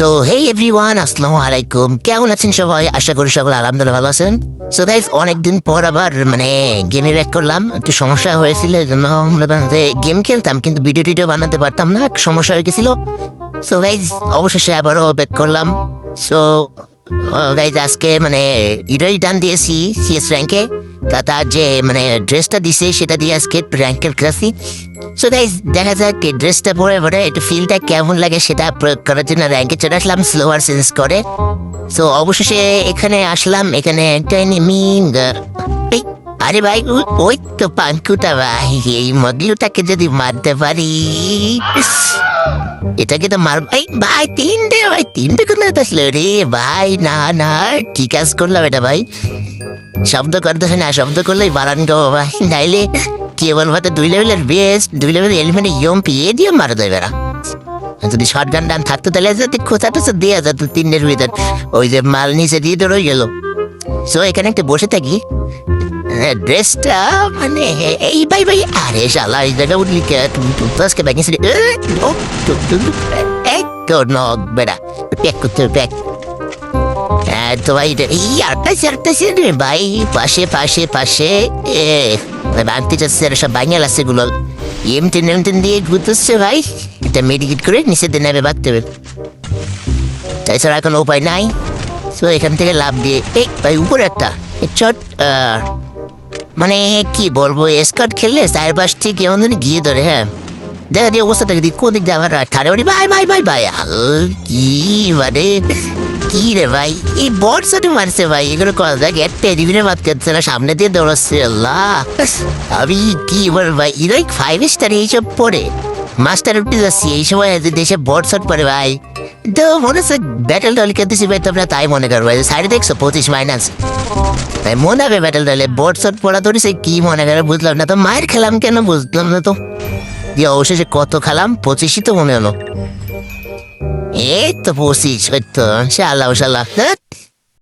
তো হে এভরিওয়ান আসসালামু আলাইকুম। কেমন আছেন সবাই? আশা করি সকলে আলহামদুলিল্লাহ ভালো আছেন। সো গাইজ অনেকদিন পর আবার মানে গেমে ব্যাক করলাম। একটু সমস্যা হয়েছিল, এই জন্য গেম খেলতাম, কিন্তু ভিডিও টিডিও বানাতে পারতাম না, সমস্যা হয়ে গেছিল। সো গাইজ অবশেষে আবারও ব্যাক করলাম। সো গাইজ আজকে মানে ইডাই ডান দিয়েছি সিএস র্যাঙ্কে তা তার যে মানে ড্রেসটা দিছে, সেটা দিয়ে আজকে র্যাঙ্কের ক্লাসি সো গাইজ দেখা যাক, এই ড্রেসটা পরে পরে একটু ফিলটা কেমন লাগে সেটা প্রয়োগ করার জন্য র্যাঙ্কে চলে আসলাম স্লোয়ার সেন্স করে। সো অবশেষে এখানে আসলাম, এখানে একটা এনিমি আরে ভাই ওই তো পাঙ্কুটা ভাই, এই মগলুটাকে যদি মারতে পারি এটাকে তো মার এই ভাই, তিনটে ভাই, তিনটে কোথায় আসলো রে ভাই, না না কি কাজ করলাম এটা ভাই। শব্দ করতেছে না, শব্দ করলেই বাড়ান গো ভাই নাইলে কেবল ভাতে দুই লেভেলের বেস্ট দুই লেভেলের এলিমেন্টে ইয়ম পিয়ে দিয়ে মারা দেবে না যদি শর্ট গান ডান থাকতো, তাহলে যদি খোঁচা টোচা দিয়ে যেত তিনের ভিতর, ওই যে মাল নিচে দিয়ে তো রয়ে গেল। সো এখানে একটা বসে থাকি। ড্রেসটা মানে এই ভাই ভাই, আরে শালা, এই জায়গা উঠলি কে? তো আজকে ব্যাগিস এই তো নক বেড়া। প্যাক করতে প্যাক। তো ভাই ভাই। পাশে পাশে পাশে। এ আর সবগুলো এমটেন এমটেন দিয়ে ভাই। এটা মেডিকেট করে নিচে দিয়ে হবে। তাছাড়া এখন উপায় নাই। তো এখান থেকে লাভ দিয়ে এই ভাই, উপরে একটা। চট মানে কি বলব স্কট খেললে চারপাশ কেমন জানি গিয়ে ধরে হ্যাঁ। দেখা দিয়ে অবস্থাটা যদি কোন দিক দিয়ে আবার ঠাড়ে বাড়ি ভাই ভাই ভাই ভাই কি মানে কি রে ভাই এই সাথে মারছে ভাই এগুলো করা দেখ একটা টেরিবিনে বাদ করছে না সামনে দিয়ে দৌড়াচ্ছে আল্লাহ আমি কি বল ভাই ইরাই ফাইভ স্টার এইসব পড়ে মাস্টার উঠে যাচ্ছি এই সময় দেশে বট শট পড়ে ভাই তো মনে হচ্ছে ব্যাটেল ডল খেলতেছি ভাই তোমরা তাই মনে করব সাইডে দেখছ পঁচিশ মাইনাস তাই মনে হবে ব্যাটেল ডলে বোর্ড শট পড়া ধরেছে কি মনে করে বুঝলাম না তো মায়ের খেলাম কেন বুঝলাম না তো দিয়ে অবশেষে কত খেলাম? পঁচিশই তো মনে হলো। এই তো পঁচিশ সত্য সে আল্লাহ ধ্যাৎ,